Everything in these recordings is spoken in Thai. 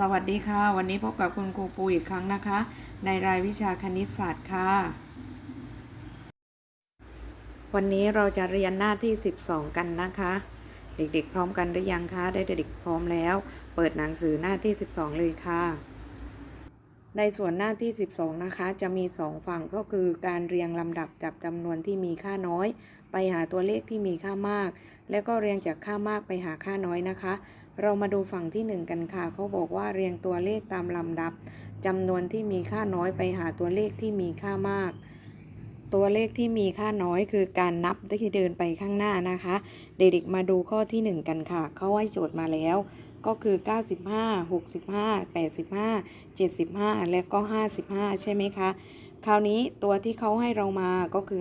สวัสดีค่ะ วันนี้พบกับคุณครูปูอีกครั้งนะคะ ในรายวิชาคณิตศาสตร์ค่ะ วันนี้เราจะเรียนหน้าที่ 12 กันนะคะ เด็กๆ พร้อมกันหรือยังคะ ได้เด็กๆพร้อมแล้ว เปิดหนังสือหน้าที่ 12 เลยค่ะ ในส่วนหน้าที่ 12 นะคะ จะมี 2 ฝั่งก็คือการเรียงลำดับจากจำนวนที่มีค่าน้อย ไปหาตัวเลขที่มีค่ามาก แล้วก็เรียงจากค่ามากไปหาค่าน้อยนะคะ เรามาดูฝั่งที่ 1 กันค่ะ เขาบอกว่าเรียงตัวเลขตามลำดับจำนวนที่มีค่าน้อยไปหาตัวเลขที่มีค่ามาก ตัวเลขที่มีค่าน้อยคือการนับที่เดินไปข้างหน้านะคะ เด็กๆมาดูข้อที่ 1 กันค่ะ เขาให้โจทย์มาแล้ว ก็คือ 95 65 85 75 และก็ 55 ใช่ไหมคะคราวนี้ตัวที่เขาให้เรามาก็คือ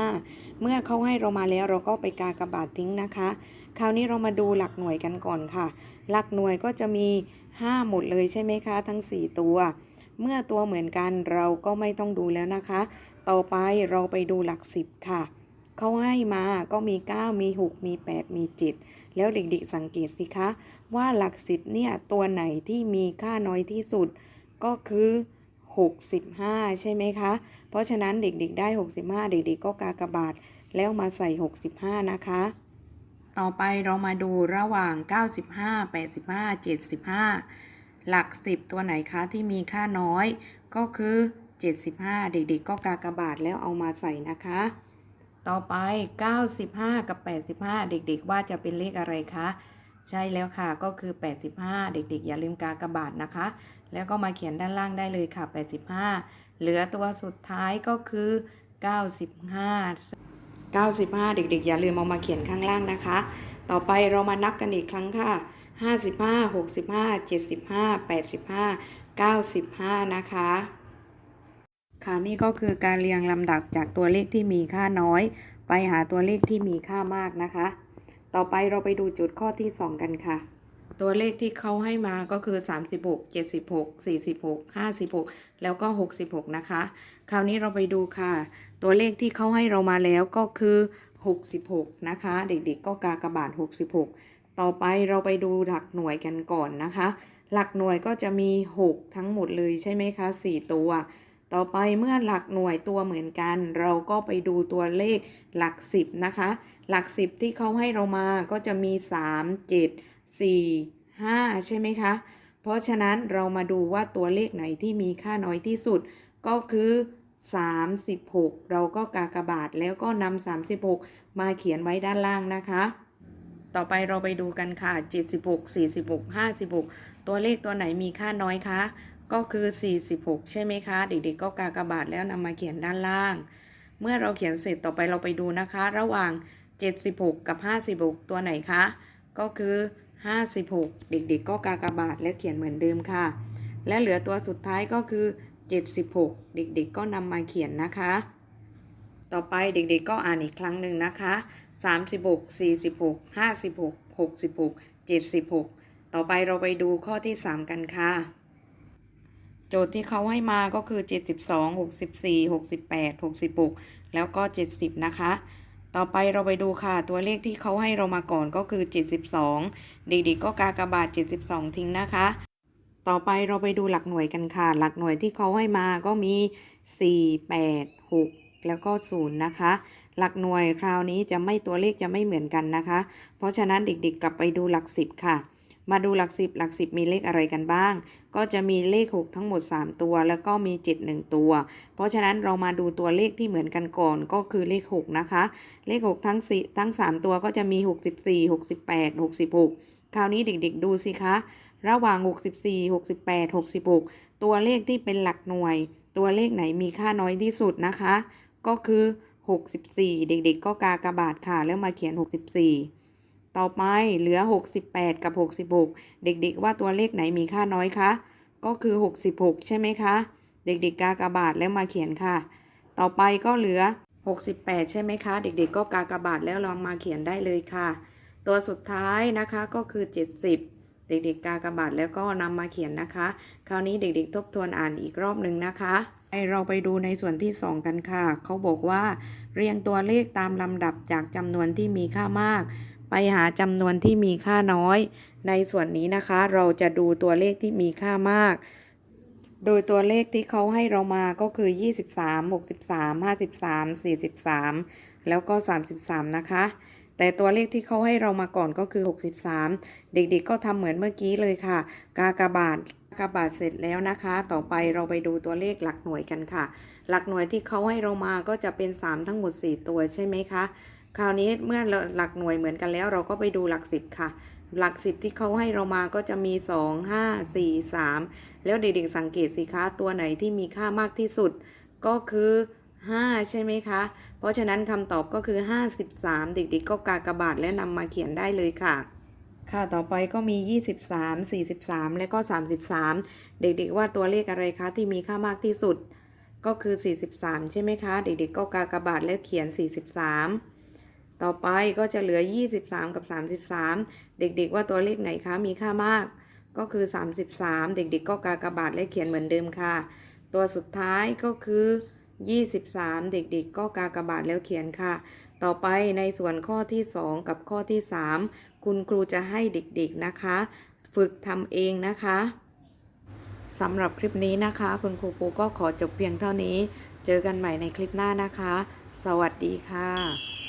55 เมื่อเขาให้เรามาแล้วเราก็ไปกากบาททิ้งนะคะ คราวนี้เรามาดูหลักหน่วยกันก่อนค่ะ หลักหน่วยก็จะมี 5 หมดเลยใช่ไหมคะ ทั้ง 4 ตัว เมื่อตัวเหมือนกันเราก็ไม่ต้องดูแล้วนะคะ ต่อไปเราไปดูหลัก 10 ค่ะเขาให้มาก็มี 9 มี 6 มี 8 มี 7 แล้วเด็กๆสังเกตสิคะ ว่าหลัก 10 เนี่ย ตัวไหนที่มีค่าน้อยที่สุด ก็คือ 65 ใช่ไหมคะ เพราะฉะนั้นเด็กๆได้ 65 เด็กๆก็กากบาทแล้วมาใส่ 65 นะคะ ต่อไปเรามาดูระหว่าง 95 85 75 หลัก 10 ตัวไหนคะที่มีค่าน้อย ก็คือ 75 เด็กๆ ก็กากบาทแล้วเอามาใส่นะคะ ต่อไป 95 กับ 85 เด็กๆ ว่าจะเป็นเลขอะไรคะ ใช่แล้วค่ะก็คือ 85 เด็กๆ อย่าลืมกากบาทนะคะ แล้วก็มาเขียนด้านล่างได้เลยค่ะ 85 เหลือตัวสุดท้ายก็คือ 95 95 เด็กๆ อย่าลืมเอามาเขียนข้างล่างนะคะ ต่อไปเรามานับกันอีกครั้งค่ะ 55 65 75 85 95 นะคะ ค่ะนี่ก็คือการเรียงลำดับจากตัวเลขที่มีค่าน้อย ไปหาตัวเลขที่มีค่ามากนะคะ ต่อไปเราไปดูจุดข้อที่ 2 กันค่ะ ตัวเลขที่เขาให้มาก็คือ 36 76 46 56 แล้วก็ 66 นะคะ คราวนี้เราไปดูค่ะ ตัวเลขที่เขาให้เรามาแล้วก็คือ 66 นะคะ เด็กๆ ก็กากระบาท66 ต่อไปเราไปดูหลักหน่วยกันก่อนนะคะ หลักหน่วยก็จะมี 6 ทั้งหมดเลยใช่ไหมคะ 4 ตัว ต่อไปเมื่อหลักหน่วยตัวเหมือนกัน เราก็ไปดูตัวเลขหลัก 10 นะคะ หลัก 10 ที่เขาให้เรามาก็จะมี 3 7 4 5 ใช่ไหมคะ เพราะฉะนั้นเรามาดูว่าตัวเลขไหนที่มีค่าน้อยที่สุด ก็คือ 36 เราก็กากบาทแล้วก็นำ36 มาเขียนไว้ด้านล่างนะคะ ต่อไปเราไปดูกันค่ะ 76 46 56 ตัวเลขตัวไหนมีค่าน้อยคะก็คือ 46 ใช่ไหมคะ เด็กๆก็กากบาทแล้วนำมาเขียนด้านล่าง เมื่อเราเขียนเสร็จต่อไปเราไปดูนะคะ ระหว่าง 76 กับ 56 ตัวไหนคะ ก็คือ 56 เด็กๆ ก็กากบาทและเขียนเหมือนเดิมค่ะ และเหลือตัวสุดท้ายก็คือ 76 เด็กๆ ก็นำมาเขียนนะคะ ต่อไปเด็กๆ ก็อ่านอีกครั้งหนึ่งนะคะ 36 46 56 66 76 ต่อไปเราไปดูข้อที่ 3 กันค่ะ โจทย์ที่เขาให้มาก็คือ 72 64 68 66 แล้วก็ 70 นะคะ ต่อไปเราไปดูค่ะ ตัวเลขที่เขาให้เรามาก่อนก็คือ 72 เด็กๆก็กากบาท 72 ทิ้งนะคะ ต่อไปเราไปดูหลักหน่วยกันค่ะ หลักหน่วยที่เขาให้มาก็มี 4 8 6 แล้วก็ 0 นะคะ หลักหน่วยคราวนี้จะไม่ตัวเลขจะไม่เหมือนกันนะคะ เพราะฉะนั้นเด็กๆกลับไปดูหลัก 10 ค่ะ มาดูหลัก10หลัก10มีเลขอะไรกันบ้าง ก็จะมีเลข 6 ทั้งหมด 3 ตัว แล้วก็มี 7 1 ตัว เพราะฉะนั้นเรามาดูตัวเลขที่เหมือนกันก่อนก็คือเลข 6 นะคะ เลข 6 ทั้ง4ทั้ง 3 ตัวก็จะมี 64 68 66 คราวนี้เด็กๆดูสิคะ ระหว่าง 64 68 66 ตัวเลขที่เป็นหลักหน่วย ตัวเลขไหนมีค่าน้อยที่สุดนะคะ ก็คือ 64 เด็กๆ ก็กากระบาทค่ะแล้วมาเขียน 64 ต่อไปเหลือ 68 กับ 66 เด็กๆ ว่าตัวเลขไหนมีค่าน้อยคะ ก็คือ 66 ใช่ไหมคะ เด็กๆ กากบาทแล้วมาเขียนค่ะ ต่อไปก็เหลือ 68 ใช่ไหมคะ เด็กๆ ก็กากบาทแล้วลองมาเขียนได้เลยค่ะ ตัวสุดท้ายนะคะก็คือ 70 เด็กๆ กากบาทแล้วก็นำมาเขียนนะคะ คราวนี้เด็กๆ ทบทวนอ่านอีกรอบหนึ่งนะคะให้เราไปดูในส่วนที่ 2 กันค่ะ เขาบอกว่า เรียงตัวเลขตามลำดับจากจำนวนที่มีค่ามาก ไปหาจำนวนที่มีค่าน้อย ในส่วนนี้นะคะ เราจะดูตัวเลขที่มีค่ามาก โดยตัวเลขที่เขาให้เรามาก็คือ 23 63 53 43 แล้วก็ 33 นะคะ แต่ตัวเลขที่เขาให้เรามาก่อนก็คือ 63 เด็กๆก็ทำเหมือนเมื่อกี้เลยค่ะ กากบาทกากบาทเสร็จแล้วนะคะ ต่อไปเราไปดูตัวเลขหลักหน่วยกันค่ะ หลักหน่วยที่เขาให้เรามาก็จะเป็น 3 ทั้งหมด 4 ตัวใช่ไหมคะ คราวนี้เมื่อหลักหน่วยเหมือนกันแล้วเราก็ไปดูหลักสิบค่ะ หลักสิบที่เขาให้เรามาก็จะมี 2 5 4 3 แล้วเด็กๆสังเกตสิคะตัวไหนที่มีค่ามากที่สุด ก็คือ 5 ใช่ไหมคะ เพราะฉะนั้นคำตอบก็คือ 53 เด็กๆก็กากบาทและนำมาเขียนได้เลยค่ะ ค่ะต่อไปก็มี 23 43 และก็ 33 เด็กๆว่าตัวเลขอะไรคะที่มีค่ามากที่สุด ก็คือ 43 ใช่ไหมคะ เด็กๆก็กากบาทและเขียน 43 ต่อไปก็จะเหลือ 23 กับ 33 เด็กๆว่าตัวเลขไหนคะมีค่ามาก ก็คือ 33 เด็กๆ ก็กากบาทและเขียนเหมือนเดิมค่ะ ตัวสุดท้ายก็คือ 23 เด็กๆ ก็กากบาทแล้วเขียนค่ะ ต่อไปในส่วนข้อที่ 2 กับข้อที่ 3 คุณครูจะให้เด็กๆนะคะ ฝึกทำเองนะคะสำหรับคลิปนี้นะคะ คุณครูปูก็ขอจบเพียงเท่านี้ เจอกันใหม่ในคลิปหน้านะคะ สวัสดีค่ะ